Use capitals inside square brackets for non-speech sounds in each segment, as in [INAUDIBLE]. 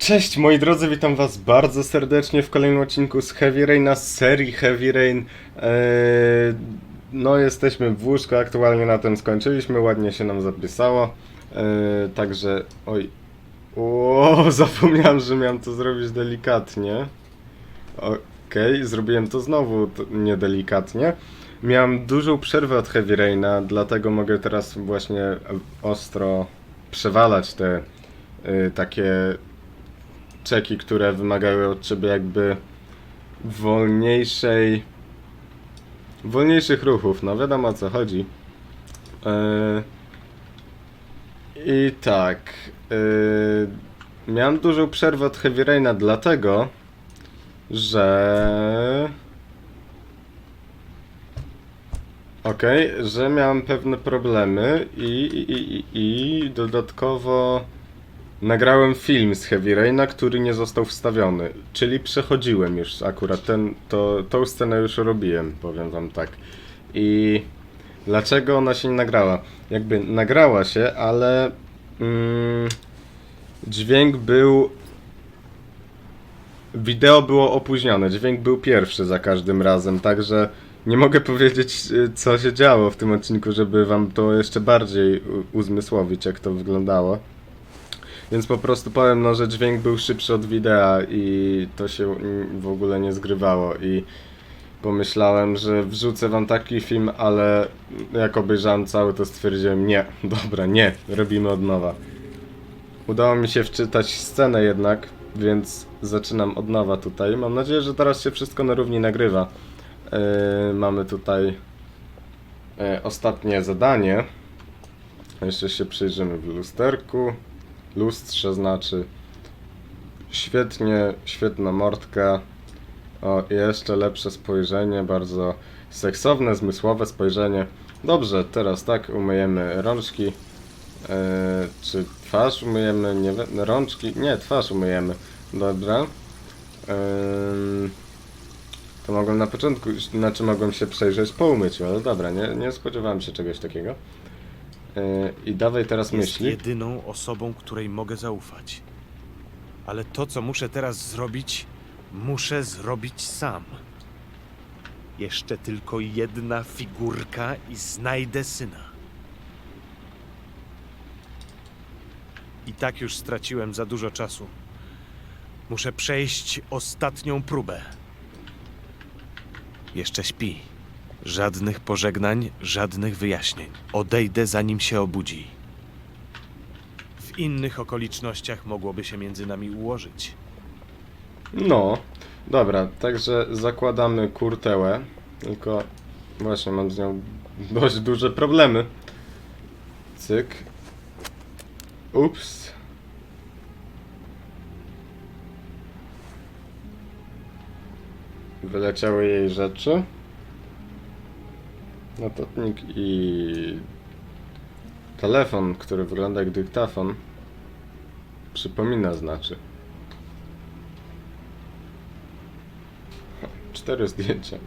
Cześć moi drodzy, witam was bardzo serdecznie w kolejnym odcinku z Heavy Raina, z serii Heavy Rain. Eee, no jesteśmy w łóżku, aktualnie na tym skończyliśmy, ładnie się nam zapisało. Eee, także, oj, o, [LAUGHS] zapomniałem, że miałem to zrobić delikatnie. Okej, zrobiłem to znowu niedelikatnie. Miałem dużą przerwę od Heavy Raina, dlatego mogę teraz właśnie ostro przewalać te y, takie czeki, które wymagają od ciebie jakby wolniejszej wolniejszych ruchów, no wiadomo o co chodzi. Yy, I tak, yy, miałem dużą przerwę od Heavy Raina dlatego, że Okej, że miałem pewne problemy i, i, i, i dodatkowo nagrałem film z Heavy Raina, który nie został wstawiony, czyli przechodziłem już akurat ten, to, tą scenę już robiłem, powiem wam tak. I dlaczego ona się nie nagrała? Jakby nagrała się, ale mm, dźwięk był Wideo było opóźnione, dźwięk był pierwszy za każdym razem, także nie mogę [LAUGHS] powiedzieć, y, co się działo w tym odcinku, żeby wam to jeszcze bardziej uzmysłowić, jak to wyglądało. Więc po prostu powiem, no, że dźwięk był szybszy od widea i to się w ogóle nie zgrywało i pomyślałem, że wrzucę wam taki film, ale jak obejrzałem cały, to stwierdziłem, nie, [LAUGHS] dobra, nie, robimy od nowa. Udało mi się wczytać scenę jednak, więc zaczynam od nowa tutaj. Mam nadzieję, że teraz się wszystko na równi nagrywa. Yy, mamy tutaj yy, ostatnie zadanie. Jeszcze się przyjrzymy w lusterku. Lustrze znaczy. Świetnie, świetna mordka. O, i jeszcze lepsze spojrzenie, bardzo seksowne, zmysłowe spojrzenie. Dobrze, teraz tak, umyjemy rączki. Yy, czy twarz umyjemy? Nie rączki? Nie, twarz umyjemy. Dobra. To mogłem na początku, znaczy mogłem się przejrzeć po umyciu, ale dobra, nie, nie spodziewałem się czegoś takiego. Yy, I dawaj teraz Jest myśli. jedyną osobą, której mogę zaufać. Ale to, co muszę teraz zrobić, muszę zrobić sam. Jeszcze tylko jedna figurka i znajdę syna. I tak już straciłem za dużo czasu. Muszę przejść ostatnią próbę. Jeszcze śpi. Żadnych pożegnań, żadnych wyjaśnień. Odejdę zanim się obudzi. W innych okolicznościach mogłoby się między nami ułożyć. No, dobra, także zakładamy kurtełę, tylko właśnie mam z nią dość duże problemy. Cyk. Ups. Wyleciały jej rzeczy. Notatnik i telefon, który wygląda jak dyktafon. Przypomina znaczy. [LAUGHS] Cztery zdjęcia.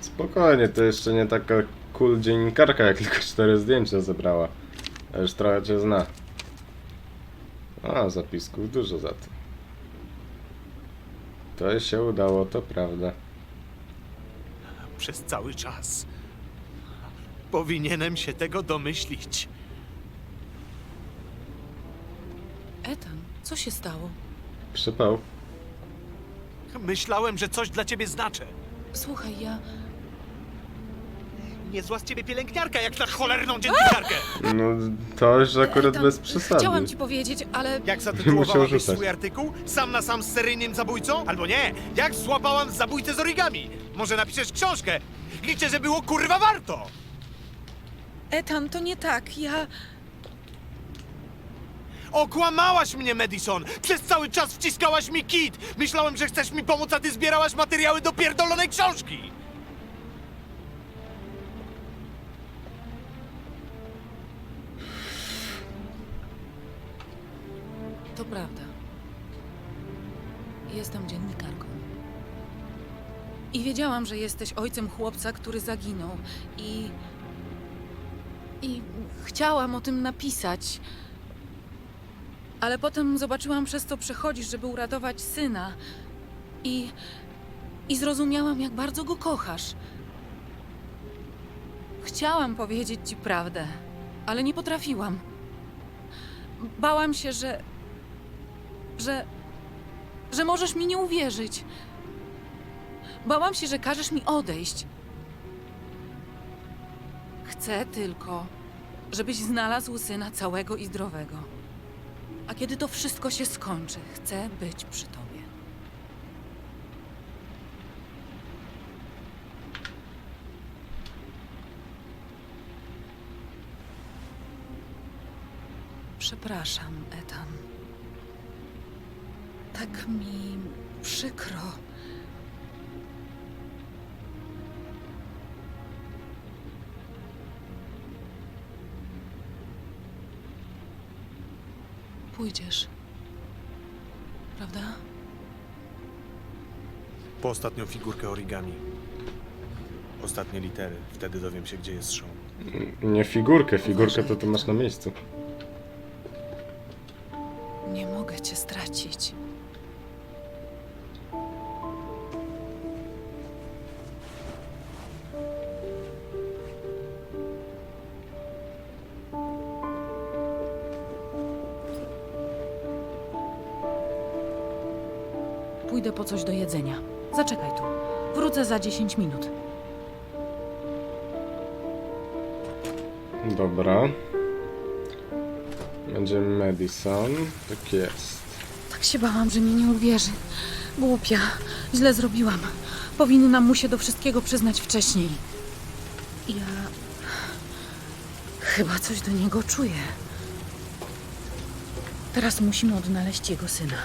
Spokojnie, to jeszcze nie taka cool dziennikarka, jak tylko cztery zdjęcia zebrała. A już trochę cię zna. A, zapisków dużo za to. To się udało, to prawda. Przez cały czas. Powinienem się tego domyślić. Ethan, co się stało? Przypał. Myślałem, że coś dla ciebie znaczę. Słuchaj, ja. Niezła z ciebie pielęgniarka, jak na cholerną dziennikarkę! No, to już akurat Ethan, bez przesady. Chciałam ci powiedzieć, ale. Jak zatytułowałabyś rzucać. swój artykuł? Sam na sam z seryjnym zabójcą? Albo nie, jak złapałam zabójcę z origami? Może napiszesz książkę? Liczę, że było kurwa warto! Ethan, to nie tak. Ja. Okłamałaś mnie, Madison! Przez cały czas wciskałaś mi kit! Myślałem, że chcesz mi pomóc, a ty zbierałaś materiały do pierdolonej książki! Prawda. Jestem dziennikarką. I wiedziałam, że jesteś ojcem chłopca, który zaginął. I. I chciałam o tym napisać. Ale potem zobaczyłam, przez co przechodzisz, żeby uratować syna. I. i zrozumiałam, jak bardzo go kochasz. Chciałam powiedzieć ci prawdę, ale nie potrafiłam. Bałam się, że. Że. że możesz mi nie uwierzyć. Bałam się, że każesz mi odejść. Chcę tylko, żebyś znalazł syna całego i zdrowego. A kiedy to wszystko się skończy, chcę być przy tobie. Przepraszam, Ethan. Tak mi przykro. Pójdziesz. Prawda? Po ostatnią figurkę origami. Ostatnie litery. Wtedy dowiem się, gdzie jest Sean. Nie figurkę, figurkę to ty masz na miejscu. Mogę cię stracić. Pójdę po coś do jedzenia. Zaczekaj tu. Wrócę za 10 minut. Dobra. Będzie Madison. Tak jest. Tak się bałam, że mi nie uwierzy. Głupia. Źle zrobiłam. Powinnam mu się do wszystkiego przyznać wcześniej. Ja. Chyba coś do niego czuję. Teraz musimy odnaleźć jego syna.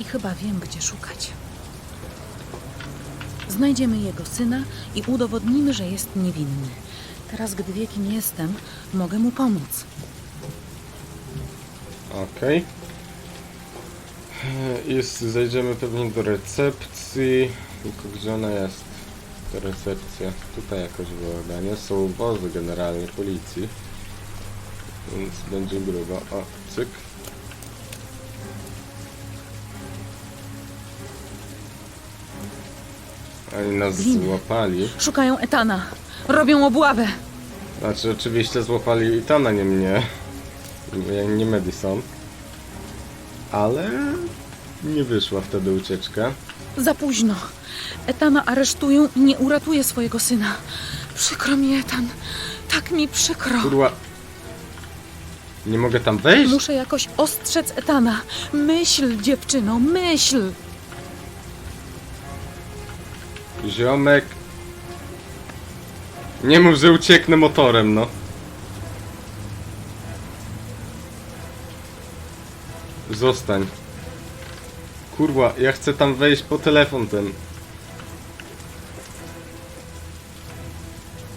I chyba wiem, gdzie szukać. Znajdziemy jego syna i udowodnimy, że jest niewinny. Teraz, gdy wie, kim jestem, mogę mu pomóc. Okej. E, I zajdziemy pewnie do recepcji. Tylko gdzie ona jest? Ta recepcja. Tutaj jakoś była chyba, nie? Są wozy generalnie policji. Więc będzie grubo. O, cyk. Oni nas złapali. Szukają Etana. Robią obławę. Znaczy, oczywiście złapali Itana, nie mnie. Nie, nie Madison. Ale nie wyszła wtedy ucieczka. Za późno. Etana aresztują i nie uratuje swojego syna. Przykro mi, Etan. Tak mi przykro. Kurwa. Nie mogę tam wejść? Muszę jakoś ostrzec Etana. Myśl, dziewczyno, myśl. Ziomek. Nie mów, że ucieknę motorem, no. Zostań. Kurwa, ja chcę tam wejść po telefon ten.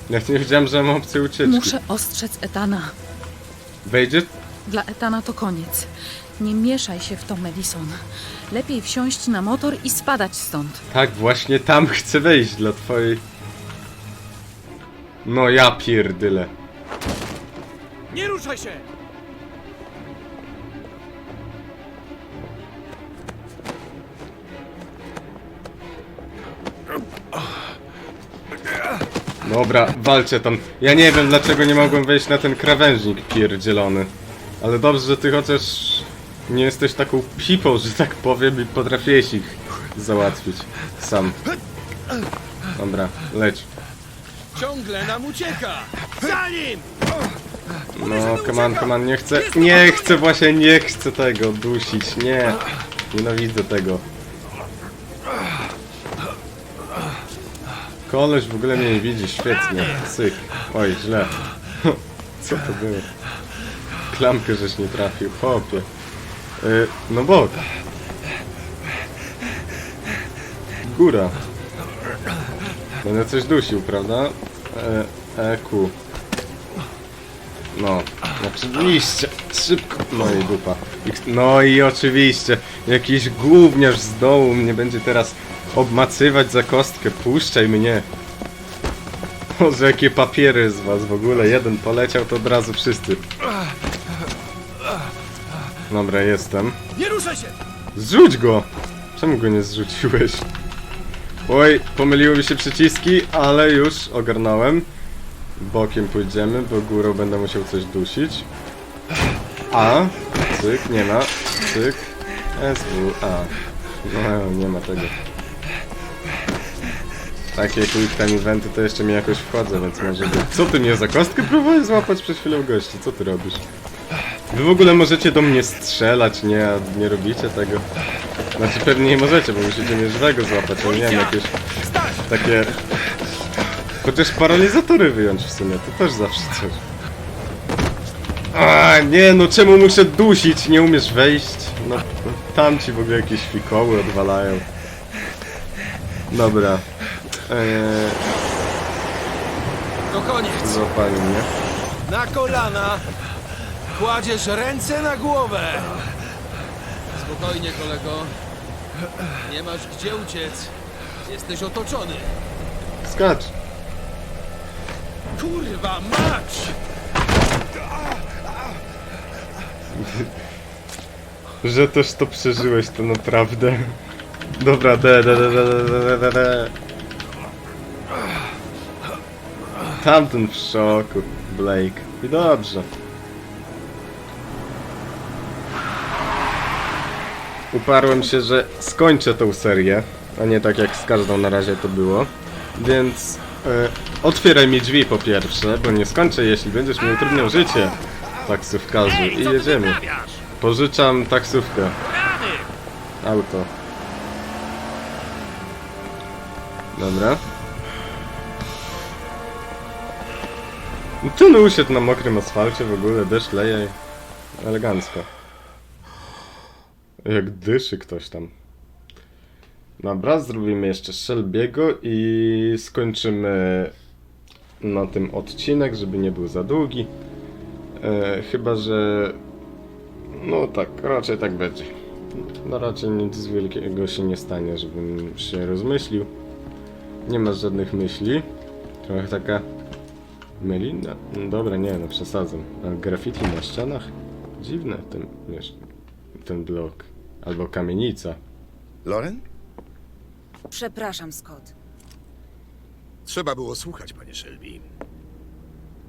Ja nie wiedziałem, że mam opcję ucieczki. Muszę ostrzec Etana. Wejdzie? Dla Etana to koniec. Nie mieszaj się w to, Madison. Lepiej wsiąść na motor i spadać stąd. Tak, właśnie tam chcę wejść dla twojej... No ja pierdyle. Nie ruszaj się! Dobra, walczę tam. Ja nie wiem dlaczego nie mogłem wejść na ten krawężnik pierdzielony. Ale dobrze, że ty chociaż nie jesteś taką pipą, że tak powiem i potrafiłeś ich załatwić sam. Dobra, leć. Ciągle nam ucieka! Za nim! No, come on, come on, nie chcę, nie chcę właśnie, nie chcę tego dusić, nie. Nienawidzę tego. Koleś w ogóle mnie nie widzi, świetnie, syk. Oj, źle. [LAUGHS] Co to było? Klamkę żeś nie trafił, chłopie. Y, no bok. Góra. Będę coś dusił, prawda? E, EQ. No, oczywiście, szybko. No i dupa. No i oczywiście, jakiś gówniarz z dołu mnie będzie teraz obmacywać za kostkę. Puszczaj mnie. Boże, jakie papiery z was w ogóle. Jeden poleciał, to od razu wszyscy. Dobra, jestem. Nie ruszaj się! Zrzuć go! Czemu go nie zrzuciłeś? Oj, pomyliły mi się przyciski, ale już ogarnąłem. Bokiem pójdziemy, bo górą będę musiał coś dusić. A, cyk, nie ma, cyk, SW, A. No, nie ma tego. Takie quick time eventy to jeszcze mi jakoś wchodzę, więc może być. Co ty mnie za kostkę próbujesz złapać przed chwilą gości? Co ty robisz? Wy w ogóle możecie do mnie strzelać, nie, a nie robicie tego. Znaczy pewnie nie możecie, bo musicie mnie żywego złapać, ale nie wiem, jakieś takie... Chociaż paralizatory wyjąć w sumie, to też zawsze coś. A nie no, czemu muszę dusić? Nie umiesz wejść? No tam ci w ogóle jakieś fikoły odwalają. Dobra. Eee, To koniec. złapali mnie. Na kolana. Kładziesz ręce na głowę. Spokojnie, kolego. Nie masz gdzie uciec. Jesteś otoczony. Skacz! Kurwa mać! Że też to przeżyłeś, to naprawdę. Dobra, de, de, de, de, de, de, de, de. Tamten w szoku, Blake. I dobrze. Uparłem się, że skończę tą serię, a nie tak jak z każdą na razie to było. Więc e, otwieraj mi drzwi po pierwsze, bo nie skończę, jeśli będziesz mi utrudniał życie, taksówkarzu. I jedziemy. Pożyczam taksówkę. Auto. Dobra. No Ten usiadł na mokrym asfalcie w ogóle, deszcz leje. Elegancko. Jak dyszy ktoś tam. Dobra, zrobimy jeszcze Shelby'ego i skończymy na tym odcinek, żeby nie był za długi. E, chyba, że no tak, raczej tak będzie. No raczej nic wielkiego się nie stanie, żebym się rozmyślił. Nie masz żadnych myśli. Trochę taka melina. No dobra, nie, no przesadzam. A graffiti na ścianach? Dziwne ten, wiesz, ten blok. Albo kamienica. Loren? Przepraszam, Scott. Trzeba było słuchać, panie Shelby.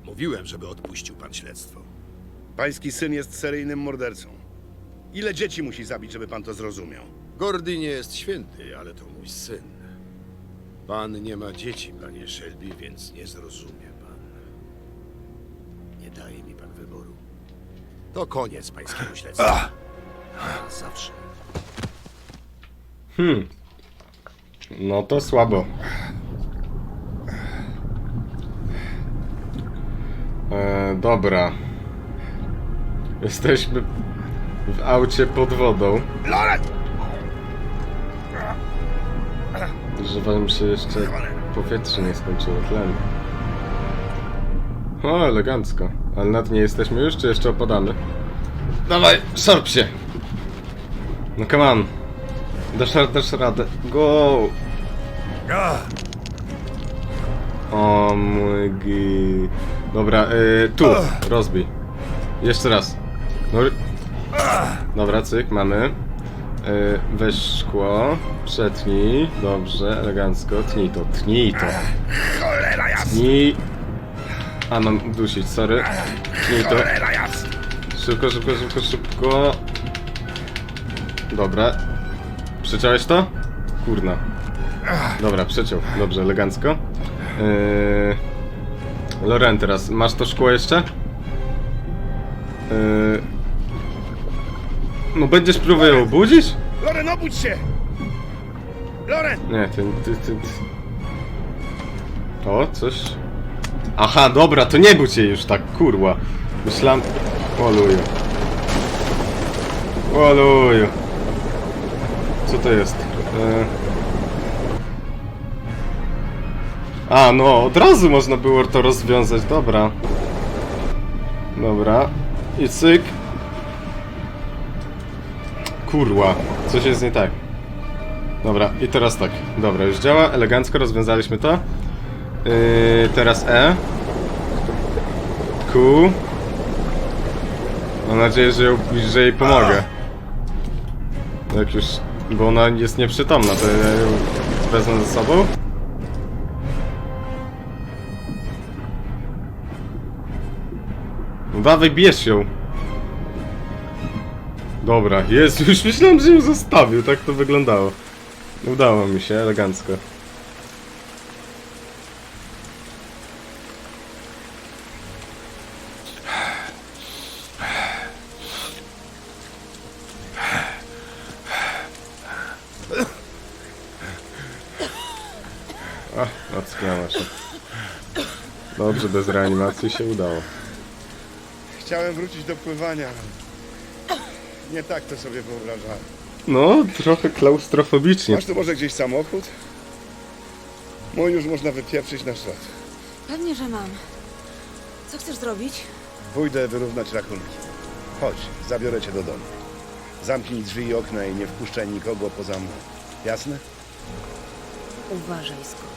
Mówiłem, żeby odpuścił pan śledztwo. Pański syn jest seryjnym mordercą. Ile dzieci musi zabić, żeby pan to zrozumiał? Gordy nie jest święty, ale to mój syn. Pan nie ma dzieci, panie Shelby, więc nie zrozumie. Nie daje mi pan wyboru. To koniec pańskiego śledztwa. Zawsze. Hmm. No to słabo. E, dobra. Jesteśmy w aucie pod wodą. Loren! Że wam się jeszcze powietrze nie skończyło, tlen. O, elegancko. Ale nad nie jesteśmy już, czy jeszcze opadamy? Dawaj, szarp się! No come on. Dasz, dasz radę. Go! O mój gi... Dobra, y, tu, rozbij. Jeszcze raz. No, Dobra, cyk, mamy. Y, weź szkło, przetnij, dobrze, elegancko, tnij to, tnij to. Cholera jas! Tnij... A, mam dusić, sorry. Tnij to. Cholera! Szybko, szybko, szybko, szybko. Dobra. Przeciąłeś to? Kurna. Dobra, przeciął. Dobrze, elegancko. Yy... Loren teraz, masz to szkło jeszcze? Yy... No będziesz próbował ją obudzić? Loren, obudź się! Loren! Nie, ty, ty, ty, ty. O, coś. Aha, dobra, to nie budź już tak, kurwa. Myślałem... Oluju. Oluju. Co to jest? E... A, no, od razu można było to rozwiązać, dobra. Dobra. I cyk. Kurwa, coś jest nie tak. Dobra, i teraz tak. Dobra, już działa, elegancko rozwiązaliśmy to. Yy, teraz E. Q. Mam nadzieję, że, ją, że jej pomogę. Jak już... Bo ona jest nieprzytomna, to ja ją wezmę ze sobą? Dawaj, bierz ją. Dobra, jest, [LAUGHS] już myślałem, że ją zostawił, tak to wyglądało. Udało mi się, elegancko. Dobrze, bez reanimacji się udało. Chciałem wrócić do pływania. Nie tak to sobie wyobrażałem. No, trochę klaustrofobicznie. Masz tu może gdzieś samochód? Mój już można wypieprzyć na szrot. Pewnie, że mam. Co chcesz zrobić? Pójdę wyrównać rachunki. Chodź, zabiorę cię do domu. Zamknij drzwi i okna i nie wpuszczaj nikogo poza mną. Jasne? Uważaj, Scott.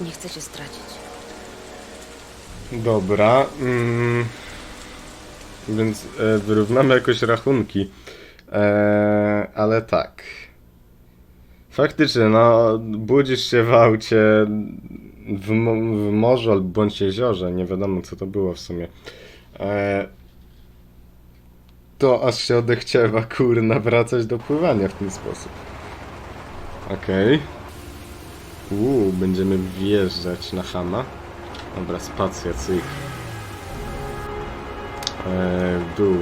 Nie chcę cię stracić. Dobra, mm, więc e, wyrównamy jakoś rachunki. E, ale tak. Faktycznie, no, budzisz się w aucie w, w morzu albo bądź jeziorze, nie wiadomo co to było w sumie. E, to aż się odechciewa, kurna, wracać do pływania w ten sposób. Okej. Uuu, będziemy wjeżdżać na Hama. Dobra, spacja, cyk. Eee, dół.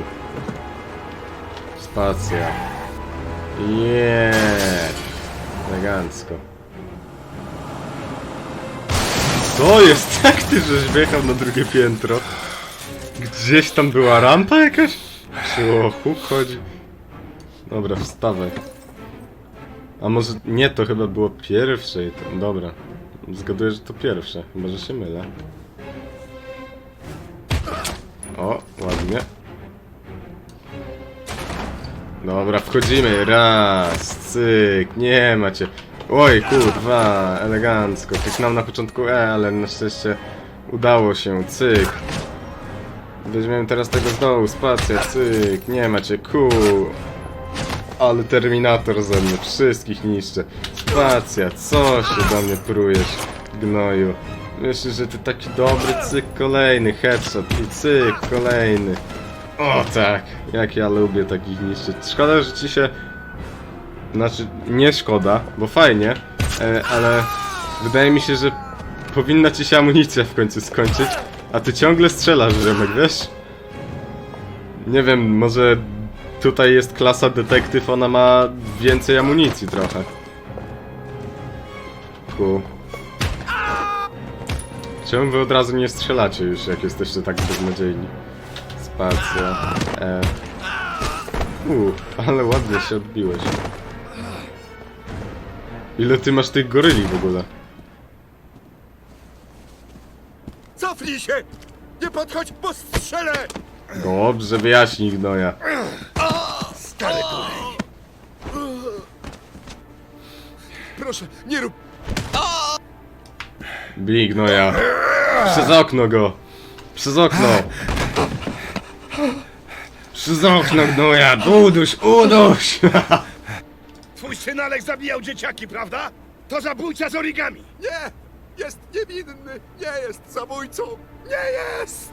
Spacja. Yeah. Elegancko. Co jest? [LAUGHS] Jak ty żeś wjechał na drugie piętro? Gdzieś tam była rampa jakaś? Czy o chodzi? Dobra, wstawaj. A może... Nie, to chyba było pierwsze i to... Dobra. Zgaduję, że to pierwsze. Chyba, że się mylę. O, ładnie. Dobra, wchodzimy. Raz, cyk, nie macie. Oj, kurwa, elegancko. Kliknąłem na początku E, ale na szczęście udało się, cyk. Weźmiemy teraz tego z dołu, spacja, cyk, nie macie, ku. Ale Terminator ze mnie, wszystkich niszczę. Spacja, co się do mnie prujesz, gnoju? Myślisz, że ty taki dobry, cyk, kolejny, headshot i cyk, kolejny. O tak, jak ja lubię takich niszczyć. Szkoda, że ci się... Znaczy, nie szkoda, bo fajnie, e, ale wydaje mi się, że powinna ci się amunicja w końcu skończyć, a ty ciągle strzelasz, Rzemek, wiesz? Nie wiem, może tutaj jest klasa detektyw, ona ma więcej amunicji trochę. Ku. Czemu wy od razu nie strzelacie już, jak jesteście tak beznadziejni? Spacja. E. U, ale ładnie się odbiłeś. Ile ty masz tych goryli w ogóle? Cofnij się! Nie podchodź, bo strzelę! Dobrze, wyjaśnij gnoja. Stary kolej. Proszę, nie rób... Bij gnoja. Przez okno go. Przez okno. Przez okno gnoja. Uduś, uduś. Twój syn Alek zabijał dzieciaki, prawda? To zabójca z origami. Nie! Jest niewinny! Nie jest zabójcą! Nie jest!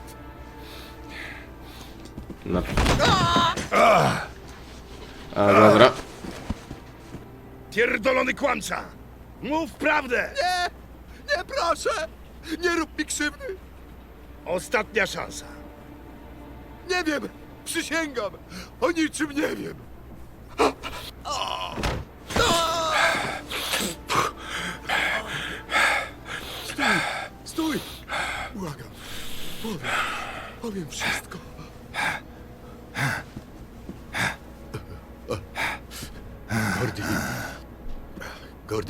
No. A dobra. Pierdolony kłamca! Mów prawdę! Nie! Nie proszę! Nie rób mi krzywdy! Ostatnia szansa. Nie wiem! Przysięgam! O niczym nie wiem! Stój! Stój! Błagam! Powiem, powiem wszystko. Gordy...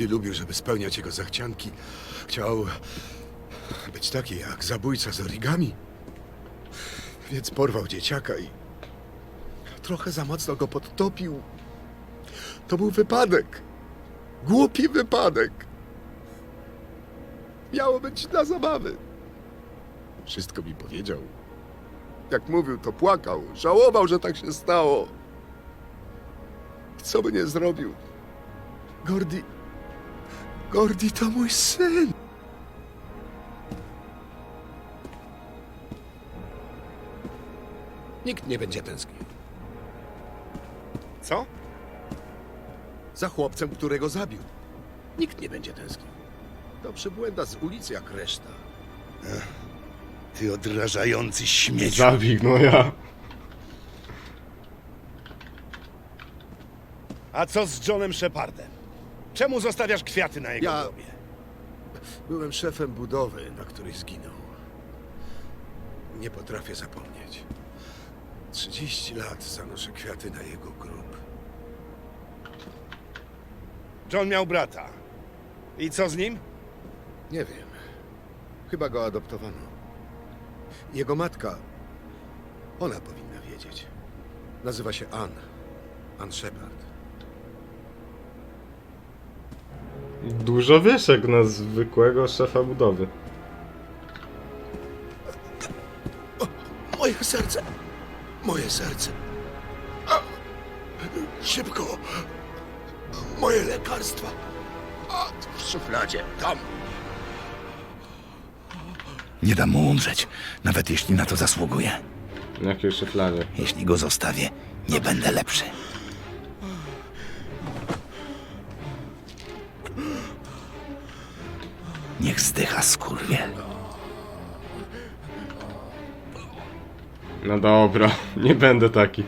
Gordy lubił, żeby spełniać jego zachcianki. Chciał być taki jak zabójca z origami. Więc porwał dzieciaka i trochę za mocno go podtopił. To był wypadek. Głupi wypadek. Miało być dla zabawy. Wszystko mi powiedział. Jak mówił, to płakał. Żałował, że tak się stało. Co by nie zrobił? Gordi... Gordi to mój syn. Nikt nie będzie tęsknił. Co? Za chłopcem, którego zabił. Nikt nie będzie tęsknił. To przybłęda z ulicy jak reszta. Ty odrażający śmieć. Zabij, no ja. A co z Johnem Shepardem? Czemu zostawiasz kwiaty na jego Ja- grobie? Byłem szefem budowy, na której zginął. Nie potrafię zapomnieć. 30 lat zanoszę kwiaty na jego grób. John miał brata. I co z nim? Nie wiem. Chyba go adoptowano. Jego matka. Ona powinna wiedzieć. Nazywa się Ann. Ann Shepard. Dużo wiesz jak na zwykłego szefa budowy. Moje serce! Moje serce! A! Szybko! Moje lekarstwa! A, w szufladzie, tam! Nie dam mu umrzeć, nawet jeśli na to zasługuje. W jakiej szufladzie. Jeśli go zostawię, nie będę lepszy. Niech zdycha skurwiel. No dobra, [LAUGHS] nie będę taki.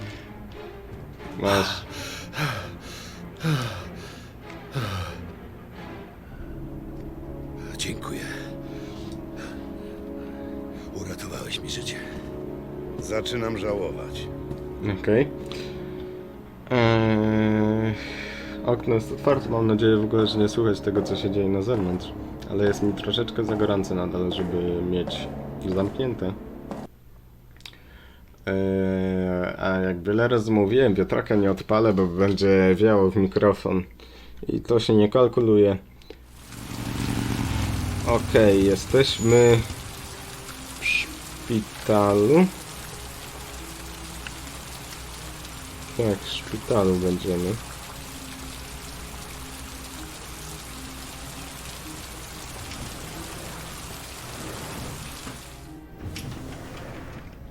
Masz. Dziękuję. Uratowałeś mi życie. Zaczynam żałować. Okej. Eee, okno jest otwarte, mam nadzieję w ogóle, że nie słychać tego, co się dzieje na zewnątrz. Ale jest mi troszeczkę za gorąco nadal, żeby mieć zamknięte. Eee, a jak wiele razy mówiłem, wiatraka nie odpalę, bo będzie wiało w mikrofon. I to się nie kalkuluje. Okej, jesteśmy w szpitalu. Tak, w szpitalu będziemy.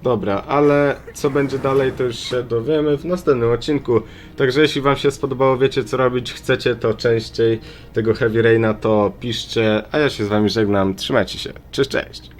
Dobra, ale co będzie dalej, to już się dowiemy w następnym odcinku. Także jeśli Wam się spodobało, wiecie co robić, chcecie to częściej tego Heavy Raina, to piszcie. A ja się z Wami żegnam. Trzymajcie się. Cześć, cześć.